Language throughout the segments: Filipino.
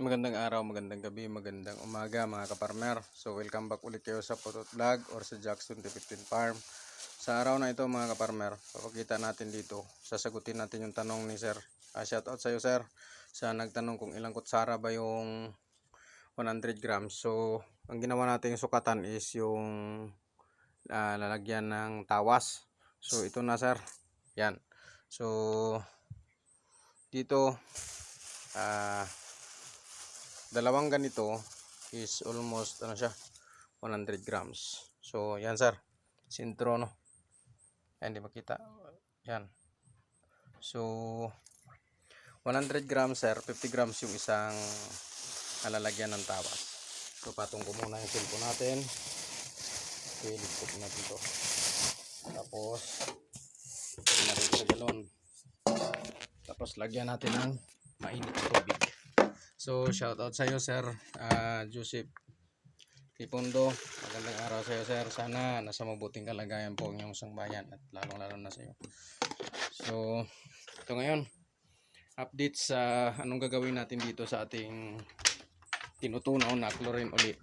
Magandang araw, magandang gabi, magandang umaga mga kaparmer. So welcome back ulit kayo sa Putot Vlog or sa Jackson T15 Farm. Sa araw na ito mga kaparmer, papakita natin dito, sasagutin natin yung tanong ni Sir. Ah, shout out sa iyo Sir, sa nagtanong kung ilang kutsara ba yung 100 grams. So ang ginawa natin yung sukatan is yung ah, lalagyan ng tawas. So ito na Sir, yan. So dito ah dalawang ganito is almost ano siya 100 grams. So yan sir. Sintro no? Yan di makita yan. So 100 grams sir. 50 grams yung isang alalagyan ng tawas so patong ko muna yung silpo natin. Okay ligpot natin to. Tapos natin sa galon. Tapos lagyan natin ng mainit na tubig So, shout out sa iyo, Sir ah, Joseph Tipondo. Magandang araw sa iyo, Sir. Sana nasa mabuting kalagayan po ang iyong sambayan at lalong-lalo na sa iyo. So, ito ngayon. Update sa anong gagawin natin dito sa ating tinutunaw na chlorine uli.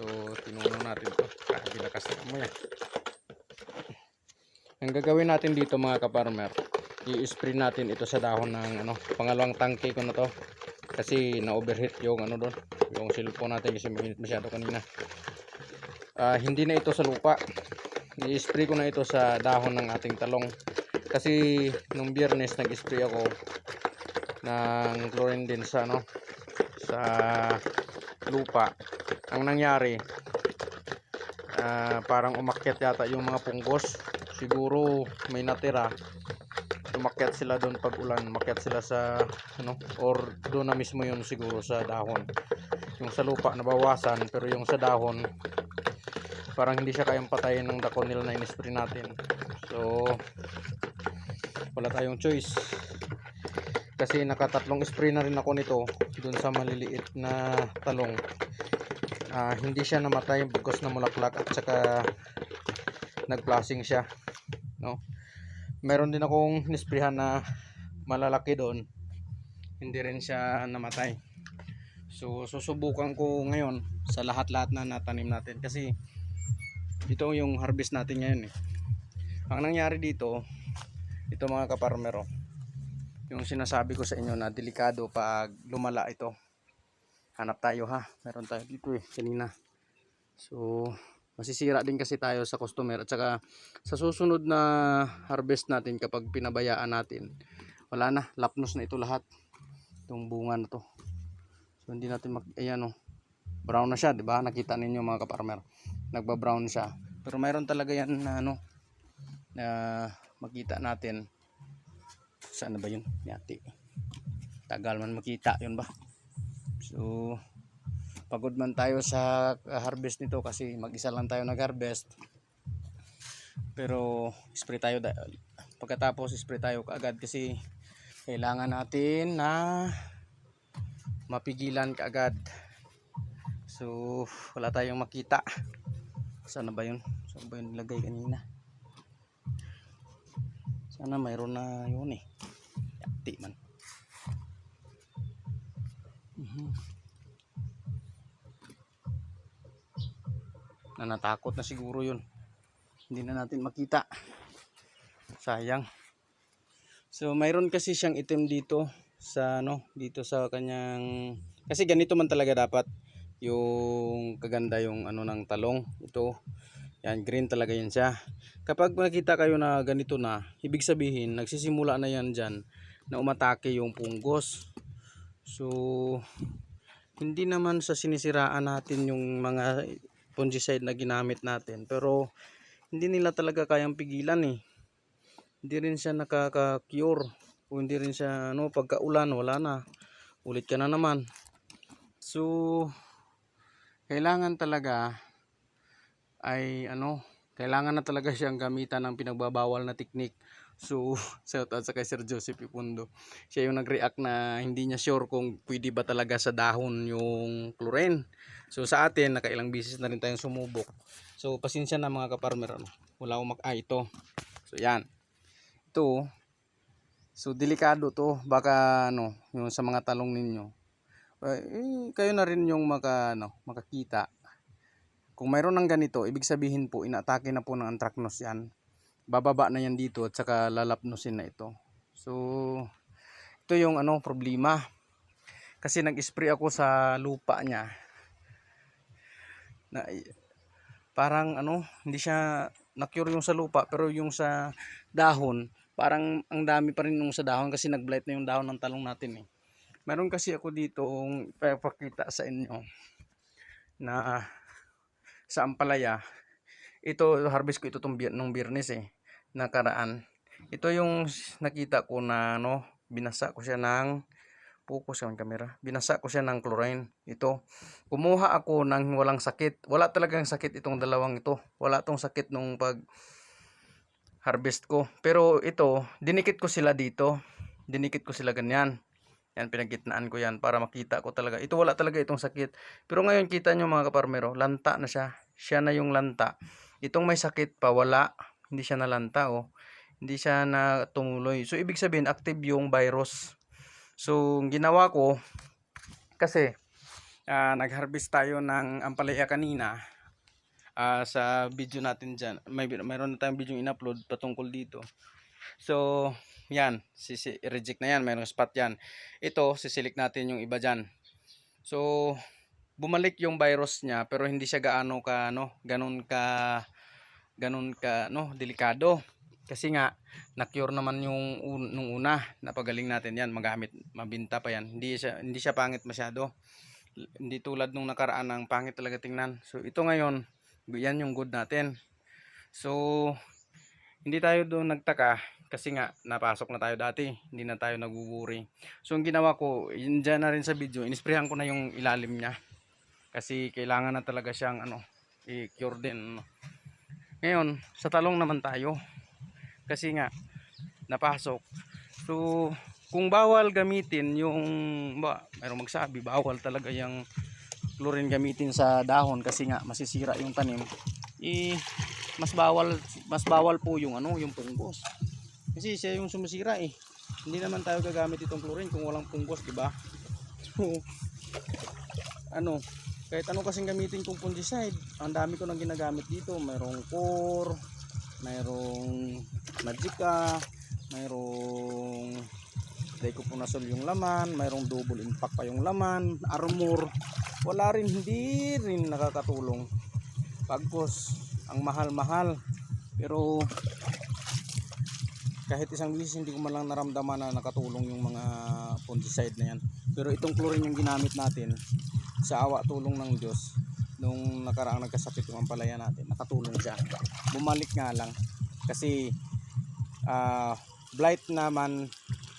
So, tinunaw natin ito. Grabe lakas na amoy. Ang gagawin natin dito mga kaparmer, i-spray natin ito sa dahon ng ano, pangalawang tangke ko na to kasi na-overheat yung ano doon yung cellphone natin kasi mainit masyado kanina. Ah, hindi na ito sa lupa. I-spray ko na ito sa dahon ng ating talong. Kasi nung biyernes nag-spray ako ng chlorine din sa ano sa lupa. Ang nangyari ah, parang umakyat yata yung mga punggos. Siguro may natira umakyat sila doon pag ulan umakyat sila sa ano or doon na mismo yun siguro sa dahon. Yung sa lupa nabawasan pero yung sa dahon parang hindi siya kayang patayin ng daconil na inispray natin. So wala tayong choice. Kasi nakatatlong spray na rin ako nito doon sa maliliit na talong. Ah, hindi siya namatay bagos na mulaklak at saka nagplasing siya no meron din akong nisprihan na malalaki doon. Hindi rin siya namatay. So susubukan ko ngayon sa lahat-lahat na natanim natin. Kasi ito yung harvest natin ngayon eh. ang nangyari dito ito mga kaparmero yung sinasabi ko sa inyo na delikado pag lumala ito. Hanap tayo ha. Meron tayo dito eh kanina. So masisira din kasi tayo sa customer at saka sa susunod na harvest natin kapag pinabayaan natin wala na lapnos na ito lahat itong bunga na to. So hindi natin mag ayan oh brown na siya di ba? Nakita ninyo mga kaparmer nagba brown siya. Pero mayroon talaga yan na ano na makita natin. Saan na ba yun? Yati. Tagal man makita yun ba? So pagod man tayo sa uh, harvest nito kasi mag-isa lang tayo nag-harvest. Pero spray tayo pagkatapos spray tayo kaagad kasi kailangan natin na mapigilan kaagad. So wala tayong makita. Sana ba yun? Saan ba yun nilagay kanina? Sana mayroon na yun eh. Yati man. Mhm. Na natakot na siguro yun. Hindi na natin makita. Sayang. So mayroon kasi siyang item dito sa ano dito sa kanyang kasi ganito man talaga dapat yung kaganda yung ano ng talong. Ito yan green talaga yan siya. Kapag nakita kayo na ganito na ibig sabihin nagsisimula na yan dyan na umatake yung punggos. So hindi naman sa sinisiraan natin yung mga fungicide na ginamit natin. Pero hindi nila talaga kayang pigilan eh. Hindi rin siya nakaka-cure. O hindi rin siya ano pagkaulan wala na. Ulit ka na naman. So kailangan talaga ay ano kailangan na talaga siyang gamitan ng pinagbabawal na technique so shout out sa kay Sir Joseph Ipundo siya yung nag-react na hindi niya sure kung pwede ba talaga sa dahon yung chlorine So sa atin, nakailang bisis na rin tayong sumubok. So pasensya na mga kaparmer. Ano? Wala akong mak... Ah, ito. So yan. Ito. So delikado to. Baka ano, yung sa mga talong ninyo. eh, kayo na rin yung maka, ano, makakita. Kung mayroon ng ganito, ibig sabihin po, inaatake na po ng anthracnose yan. Bababa na yan dito at saka lalapnusin na ito. So, ito yung ano, problema. Kasi nag-spray ako sa lupa niya. Na, parang ano, hindi siya na-cure yung sa lupa, pero yung sa dahon, parang ang dami pa rin yung sa dahon kasi nag-blight na yung dahon ng talong natin eh. Meron kasi ako dito ipapakita sa inyo na sa Ampalaya. Ito harvest ko ito tong nung Biyernes eh nakaraan. Ito yung nakita ko na ano, binasa ko siya ng focus ang camera. Binasa ko siya ng chlorine. Ito. Kumuha ako ng walang sakit. Wala talagang sakit itong dalawang ito. Wala tong sakit nung pag harvest ko. Pero ito, dinikit ko sila dito. Dinikit ko sila ganyan. Yan, pinagitnaan ko yan para makita ko talaga. Ito wala talaga itong sakit. Pero ngayon kita nyo mga kaparmero, lanta na siya. Siya na yung lanta. Itong may sakit pa, wala. Hindi siya nalanta oh. Hindi siya na tumuloy. So, ibig sabihin, active yung virus. So, ginawa ko, kasi, ah, nag-harvest tayo ng ampalaya kanina. Ah, sa video natin dyan. May, mayroon na tayong video in-upload patungkol dito. So, yan. Sisi, reject na yan. Mayroong spot yan. Ito, sisilik natin yung iba dyan. So, bumalik yung virus niya pero hindi siya gaano ka no ganun ka ganun ka no delikado. Kasi nga na-cure naman yung un, nung una. Napagaling natin yan magamit mabinta pa yan. Hindi siya hindi siya pangit masyado. Hindi tulad nung nakaraan ng pangit talaga tingnan. So ito ngayon yan yung good natin. So hindi tayo doon nagtaka kasi nga napasok na tayo dati. Hindi na tayo naguguri. So ang ginawa ko yun dyan na rin sa video inisprehan ko na yung ilalim niya. Kasi kailangan na talaga siyang ano i-cure din ano. Ngayon sa talong naman tayo. Kasi nga napasok. So kung bawal gamitin yung ba mayroong magsabi bawal talaga yung chlorine gamitin sa dahon kasi nga masisira yung tanim. Eh mas bawal mas bawal po yung ano yung punggos. Kasi siya yung sumisira eh. Hindi naman tayo gagamit itong chlorine kung walang punggos di ba? So ano kahit ano kasing gamitin kong fungicide ang dami ko nang ginagamit dito. Mayroong core mayroong magica mayroong dicopunasol yung laman mayroong double impact pa yung laman armor. Wala rin hindi rin nakakatulong. Pagkos ang mahal-mahal. Pero kahit isang bisis hindi ko man lang naramdaman na nakatulong yung mga fungicide na yan. Pero itong chlorine yung ginamit natin sa awa tulong ng Diyos nung nakaraang nagkasakit yung ampalaya natin nakatulong siya. Bumalik nga lang. Kasi ah, blight naman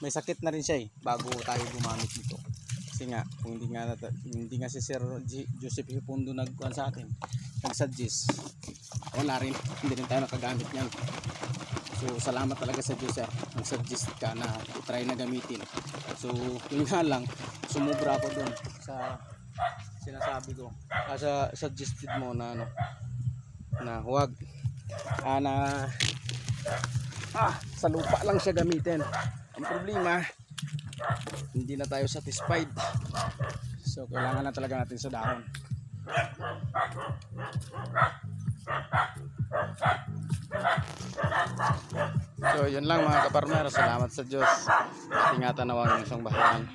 may sakit na rin siya eh bago tayo gumamit nito. Kasi nga kung hindi nga hindi nga si Sir Joseph Hipundo nagkuhan sa atin nagsuggest wala rin hindi rin tayo nakagamit niyan. So salamat talaga sa Diyos sir. Nagsuggest ka na try na gamitin. So yun nga lang sumubra ako dun sa sinasabi ko. Ah, sa suggested mo na ano na huwag. Ah, na ah, sa lupa lang siya gamitin. Ang problema hindi na tayo satisfied. So kailangan na talaga natin sa dahon. So yun lang mga kaparmer salamat sa Diyos. Ingatan na ang isang bahayan